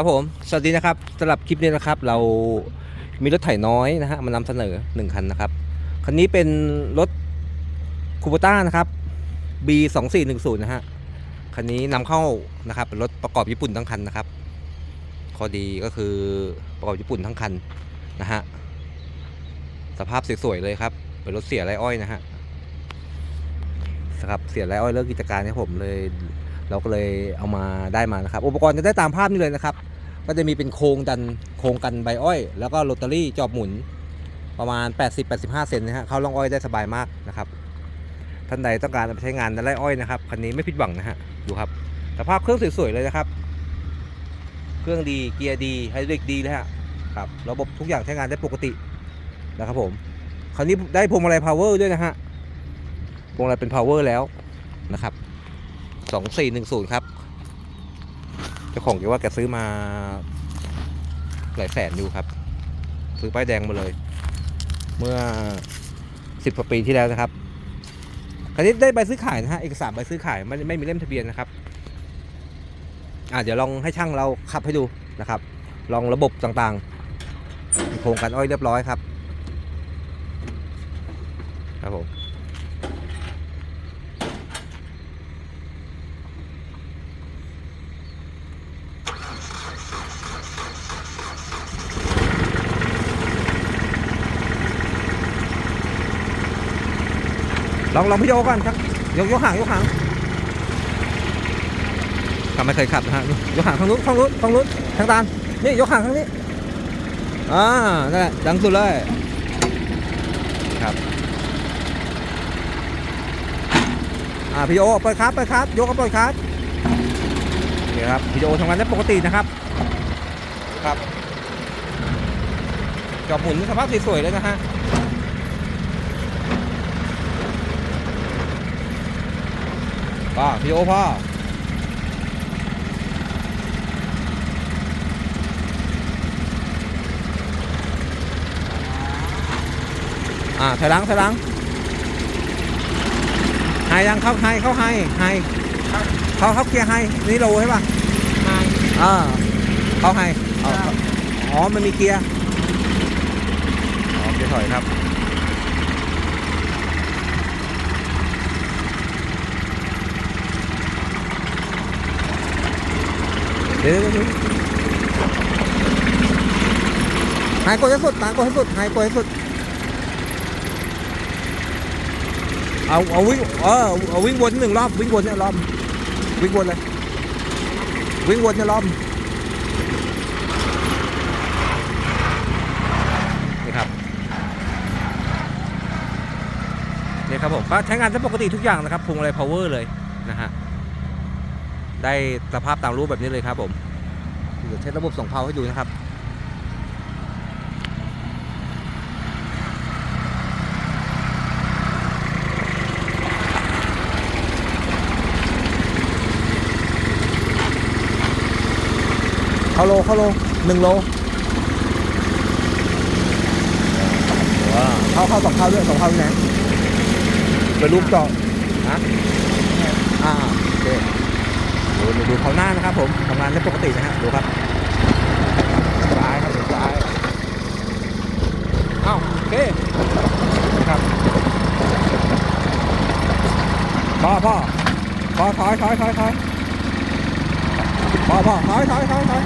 ครับผม สวัสดีนะครับสำหรับคลิปนี้นะครับ เรามีรถไถน้อยนะฮะมานำเสนอหนึ่งคันนะครับ คันนี้เป็นรถคูปต้านะครับ B 2 4 1 0นะฮะ คันนี้นำเข้านะครับเป็นรถประกอบญี่ปุ่นทั้งคันนะครับ ข้อดีก็คือประกอบญี่ปุ่นทั้งคันนะฮะ สภาพสวยๆเลยครับ เป็นรถเสียไรอ้อยนะฮะครับเสียไรอ้อยเลิกกิจการครับผมเลยเราก็เลยเอามาได้มานะครับ อุปกรณ์จะได้ตามภาพนี้เลยนะครับ ก็จะมีเป็นโครงดันโครงกันใบอ้อย แล้วก็โรตารี่จอบหมุนประมาณ 80-85 เซนนะฮะเข้าร่องอ้อยได้สบายมากนะครับท่านใดต้องการไปใช้งานในไร่อ้อยนะครับคันนี้ไม่ผิดหวังนะฮะดูครับสภาพเครื่องสวยๆเลยนะครับ เครื่องดีเกียร์ดีไฮดริกดีเลยฮะครับระบบทุกอย่างใช้งานได้ปกตินะครับผมคันนี้ได้พวงมาลัยพาวเวอร์ด้วยนะฮะพวงมาลัยเป็นพาวเวอร์แล้วนะครับสองสี่หนึ่งศูนย์ครับ เจ้าของแกว่าแกซื้อมาหลายแสนอยู่ครับ ซื้อป้ายแดงมาเลย เมื่อสิบกว่าปีที่แล้วนะครับคันนี้ได้ใบซื้อขายนะฮะเอกสารใบซื้อขายไม่ไม่มีเล่มทะเบียนนะครับอ่าเดี๋ยวลองให้ช่างเราขับให้ดูนะครับ ลองระบบต่างๆโครงกันอ้อยเรียบร้อยครับ ครับผม ลองลองพี่โยก่อนครับยกยกหางยกหางทำไม่เคยขับนะฮะยกหางทางนู้นทางนู้นทางนู้นทางตานนี่ยกหางทางนี้อ่านั่นแหละดังสุดเลยครับอ่าพี่โยเปิดครับเปิดครับ ยกก็เปิดครับนี่ครับพี่โยทำงานได้ปกตินะครับครับจอบหมุนสภาพสวยๆเลยนะฮะ พ่อพี่โอพ่ออ่าถอยหลังถอยหลังไฮยังเข้าไฮเข้าไฮไฮเขาเขาเคลียร์ไฮนี่โลใช่ป่ะนายอ่าเข้าไฮเอาอ๋อมันมีเกียร์อ๋อเกียร์ถอยครับ ดี๋ยวเดี๋ยวหายกดให้สุดหายกดให้สุดหายกดให้สุดเอาเอาวิ่งเออเอาวิ่งวนหนึ่งรอบวิ่งวนเนี่ยรอบวิ่งวนเลยวิ่งวนเนี่ยรอบนี่ครับนี่ครับผมก็ใช้งานได้ปกติทุกอย่างนะครับพวงมาลัย power เลยนะฮะ ได้สภาพตามรูปแบบนี้เลยครับผมเดี๋ยวเทสระบบส่งเพาให้ดูนะครับเข้าโลเข้าโลหนึ่งโลเข้าเข้าสองเข้าด้วยสองเข้าที่ไหนเป็นรูปจอฮะอ่าโอเค ดูดูเขาหน้านะครับผมทำงานได้ปกตินะฮะดูครับซ้ายครับซ้ายอ้าวโอเคครับพ่อพ่อพ่อถอยถอยถอยถอยพ่อพ่อถอยถอยถอยถอย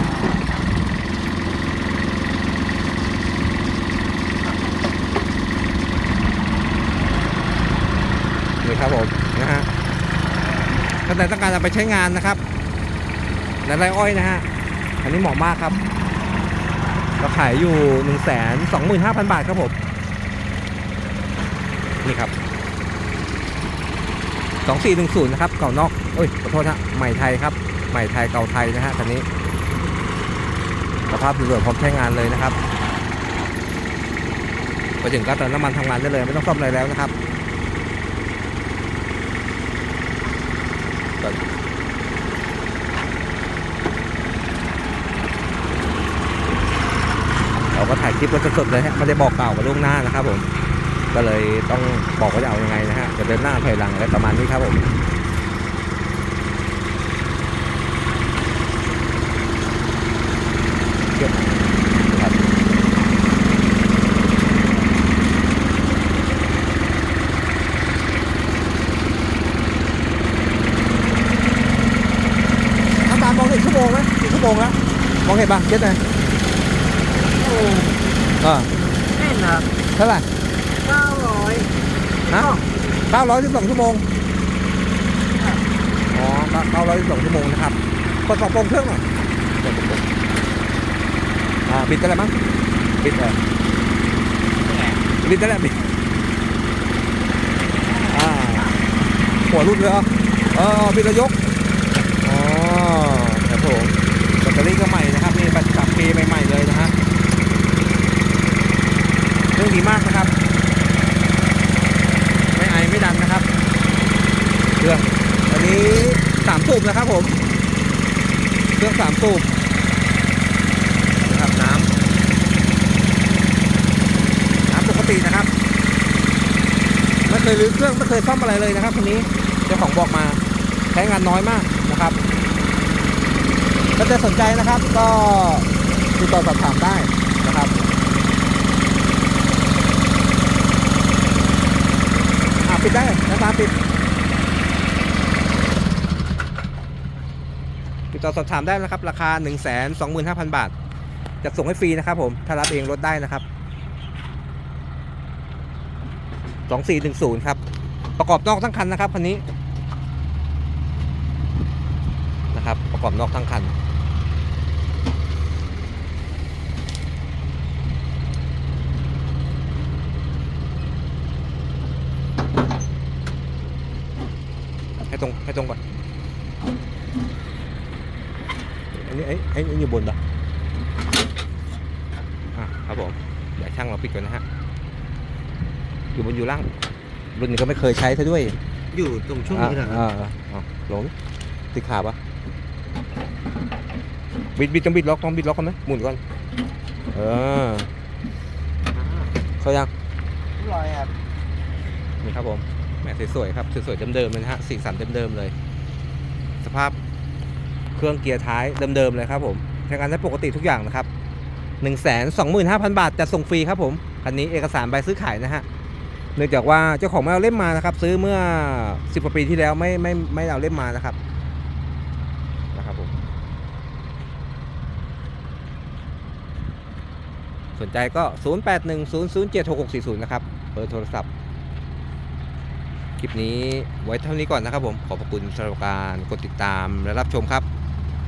นี่ครับผมนะฮะ ท่านใดต้องการจะไปใช้งานนะครับในไรอ้อยนะฮะอันนี้เหมาะมากครับเราขายอยู่1นึ่งแสนสองหมื่นห้าพันบาทครับผมนี่ครับสองสี่หนึ่งศูนย์นะครับ เก่านอกเอ้ยขอโทษฮะใหม่ไทยครับ ใหม่ไทยเก่าไทยนะฮะคันนี้สภาพสวยๆพร้อมใช้งานเลยนะครับไปถึงก็เติมน้ำมันทำงานได้เลย ไม่ต้องซ่อมอะไรแล้วนะครับ เราก็ถ่ายคลิปไว้สดๆเลยฮะไม่ได้บอกกล่าวกับล่วงหน้านะครับผมก็เลยต้องบอกว่าจะเอายังไงนะฮะจะเดินหน้าถอยหลังอะไรประมาณนี้ครับผม ค ชั่วโมงแล้วมองเห็นปะเช็ดหน่อยโอ้อ่าแน่นครับเท่าไหร่เก้าร้อยฮะเก้าร้อยสิบสองชั่วโมงอ๋อเก้าร้อยสิบสองชั่วโมงนะครับกดสองโปรงเครื่องหน่อยกดสองโปรงอ่าบิดอะไรมั้งบิดเออบิดได้แล้วบิดอ่าหัวรุดเลยเหรอเออบิดแล้วยกอ๋อครับผมแบตเตอรี่ก็ใหม่นะครับนี่แบตสับปีใหม่ๆเลยนะฮะเครื่องดีมากนะครับ ไม่ไอไม่ดันนะครับเครื่องอันนี้สามสูบนะครับผม เครื่องสามสูบนะครับน้ำน้ำปกตินะครับ ไม่เคยรื้อเครื่องไม่เคยซ่อมอะไรเลยนะครับคันนี้เจ้าของบอกมาใช้งานน้อยมากนะครับถ้าจะสนใจนะครับก็ติดต่อสอบถามได้นะครับอะปิดได้นะครับปิด ต่อสอบถามได้นะครับ ราคา 1 2 5 0 0 0 บาท จะส่งให้ฟรีนะครับผม ถ้ารับเองลดได้นะครับ2410ครับ ประกอบนอกทั้งคันนะครับคันนี้นะครับ ประกอบนอกทั้งคัน ให้ตรงให้ตรงก่อน อันนี้ไอ้ไอ้ไอ้อยู่บนปะอะครับผมเดี๋ยวช่างเราปิดก่อนนะฮะอยู่บนอยู่ล่างรุ่นนี้ก็ไม่เคยใช้ซะด้วยอยู่ตรงช่วงนี้แหละครับอ่าอ่าอ่าลงติดขาปะบิดบิดต้องบิดล็อกต้องบิดล็อกกันไหมหมุนก่อนเออเขายังร้อยครับนี่ครับผมแหมสวยๆครับสวยๆเดิมๆเลยนะฮะสีสันเดิมๆเลย สภาพ เครื่องเกียร์ท้ายเดิมๆเลยครับผมใช้งานได้ปกติทุกอย่างนะครับ1 2 5 0 0 0 บาทจะส่งฟรีครับผมคันนี้เอกสารใบซื้อขายนะฮะเนื่องจากว่าเจ้าของไม่เอาเล่มมานะครับ ซื้อเมื่อ 10กว่าปีที่แล้วไม่ไม่ไม่เอาเล่มมานะครับนะครับผมสนใจก็ 0810076640 นะครับเบอร์โทรศัพท์ คลิปนี้ไว้เท่านี้ก่อนนะครับผม ขอบพระคุณสำหรับการกดติดตามและรับชมครับ